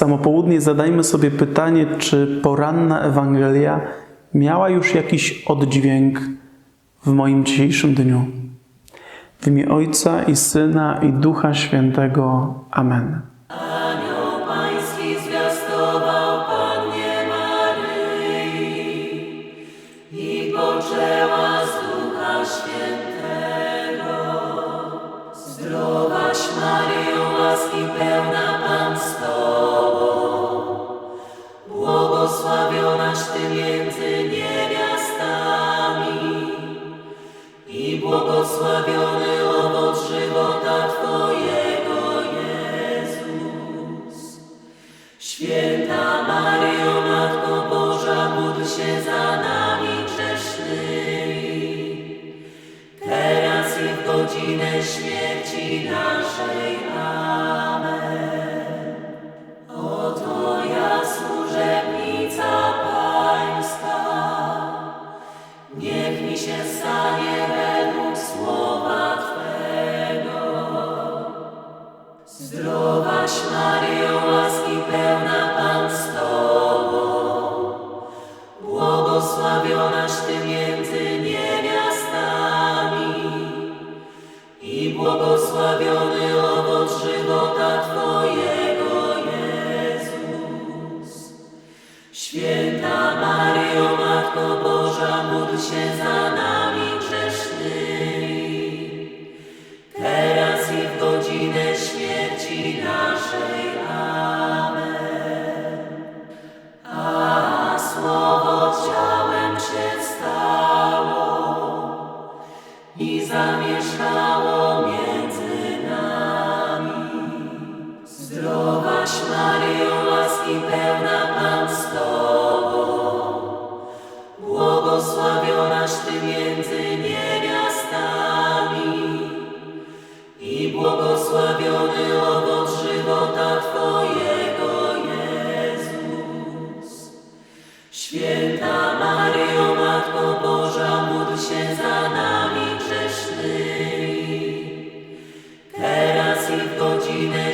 samo południe zadajmy sobie pytanie, czy poranna Ewangelia miała już jakiś oddźwięk w moim dzisiejszym dniu. W imię Ojca i Syna i Ducha Świętego. Amen. Maryjo, łaski pełna Pan z Tobą, między niewiastami i błogosławiony owoc żywota Twojego, Jezus. Święta Maryjo, Matko Boża, módl się za nami grzesznymi, teraz i w godzinę śmierci naszej.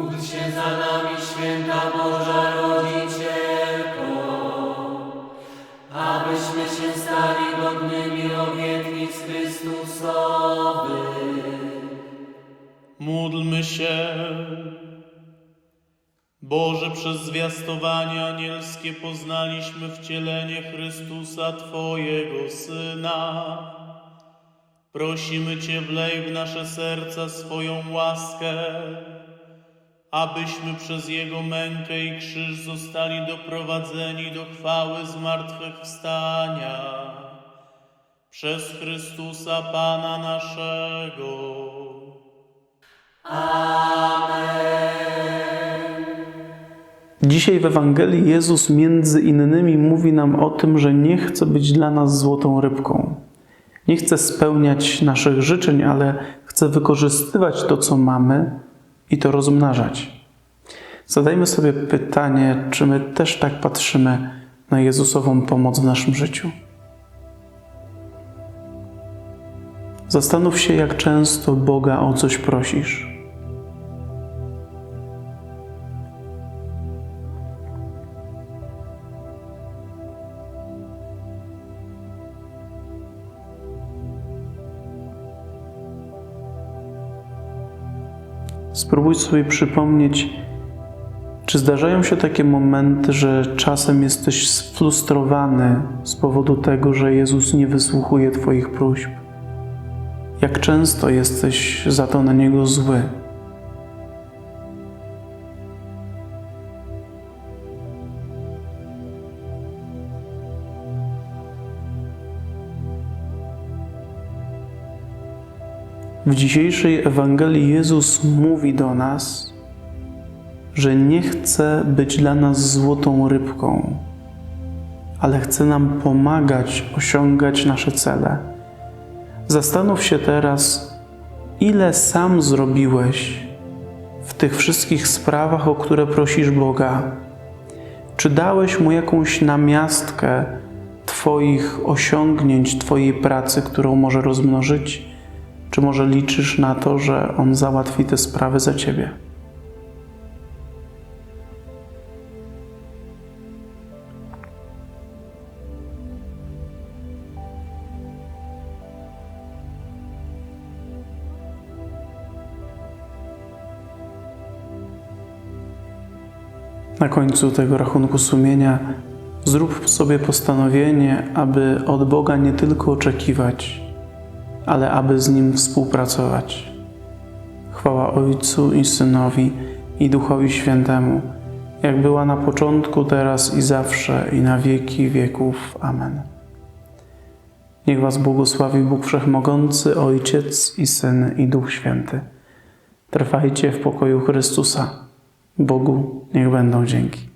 Módl się za nami, święta Boża Rodzicielko, abyśmy się stali godnymi obietnic Chrystusowych. Módlmy się. Boże, przez zwiastowanie anielskie poznaliśmy wcielenie Chrystusa, Twojego Syna. Prosimy Cię, wlej w nasze serca swoją łaskę, abyśmy przez Jego mękę i krzyż zostali doprowadzeni do chwały zmartwychwstania. Przez Chrystusa Pana naszego. Dzisiaj w Ewangelii Jezus między innymi mówi nam o tym, że nie chce być dla nas złotą rybką. Nie chce spełniać naszych życzeń, ale chce wykorzystywać to, co mamy i to rozmnażać. Zadajmy sobie pytanie, czy my też tak patrzymy na Jezusową pomoc w naszym życiu. Zastanów się, jak często Boga o coś prosisz. Spróbuj sobie przypomnieć, czy zdarzają się takie momenty, że czasem jesteś sfrustrowany z powodu tego, że Jezus nie wysłuchuje Twoich próśb? Jak często jesteś za to na Niego zły? W dzisiejszej Ewangelii Jezus mówi do nas, że nie chce być dla nas złotą rybką, ale chce nam pomagać osiągać nasze cele. Zastanów się teraz, ile sam zrobiłeś w tych wszystkich sprawach, o które prosisz Boga. Czy dałeś mu jakąś namiastkę Twoich osiągnięć, Twojej pracy, którą może rozmnożyć? Czy może liczysz na to, że on załatwi te sprawy za Ciebie? Na końcu tego rachunku sumienia zrób sobie postanowienie, aby od Boga nie tylko oczekiwać, ale aby z Nim współpracować. Chwała Ojcu i Synowi i Duchowi Świętemu, jak była na początku, teraz i zawsze, i na wieki wieków. Amen. Niech Was błogosławi Bóg Wszechmogący, Ojciec i Syn i Duch Święty. Trwajcie w pokoju Chrystusa. Bogu niech będą dzięki.